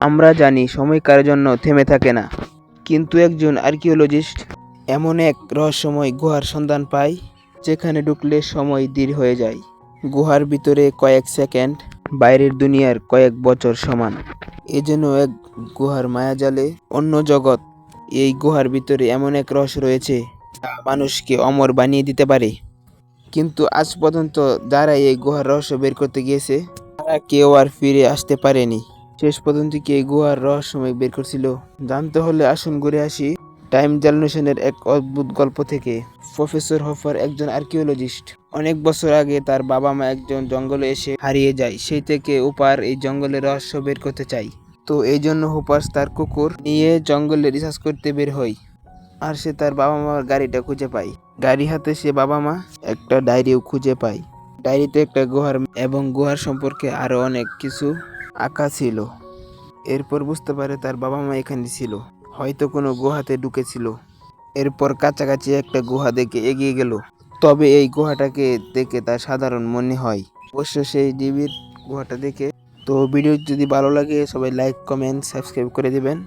আমরা জানি সময় কারোর জন্য থেমে থাকে না। কিন্তু একজন আর্কিওলজিস্ট এমন এক রহস্যময় গুহার সন্ধান পায়, যেখানে ঢুকলে সময় ধীর হয়ে যায়। গুহার ভিতরে কয়েক সেকেন্ড, বাইরের দুনিয়ার কয়েক বছর সমান। এ যেন এক গুহার মায়াজালে অন্য জগৎ। এই গুহার ভিতরে এমন এক রহস্য রয়েছে, যা মানুষকে অমর বানিয়ে দিতে পারে। কিন্তু আজ পর্যন্ত যারা এই গুহার রহস্য বের করতে গিয়েছে, তারা কেউ আর ফিরে আসতে পারেনি। শেষ পর্যন্ত কি এই গুহার রহস্যময় বের করছিল? জানতে হলে আসুন ঘুরে আসি টাইম জেনারেশনের এক অদ্ভুত গল্প থেকে। প্রফেসর হফার একজন আর্কিওলজিস্ট। অনেক বছর আগে তার বাবা মা একজন জঙ্গলে এসে হারিয়ে যায়, সেই থেকে উপার এই জঙ্গলের রহস্য বের করতে চাই। তো এই জন্য হুপার্স তার কুকুর নিয়ে জঙ্গলে রিসার্চ করতে বের হয় আর সে তার বাবা মার গাড়িটা খুঁজে পায় গাড়ি হাতে সে বাবা মা একটা ডায়েরিও খুঁজে পায় ডায়েরিতে একটা গুহার এবং গুহার সম্পর্কে আরও অনেক কিছু আঁকা ছিল। এরপর বুঝতে পারে তার বাবা মা এখানে ছিল। হয়তো কোনো গুহাতে ঢুকেছিল। এরপর কাছাকাছি একটা গুহা দেখে এগিয়ে গেল। তবে এই গুহাটাকে দেখে তার সাধারণ মনে হয়। অবশ্য সেই ডিবির গুহাটা দেখে। তো ভিডিও যদি ভালো লাগে, সবাই লাইক কমেন্ট সাবস্ক্রাইব করে দিবেন।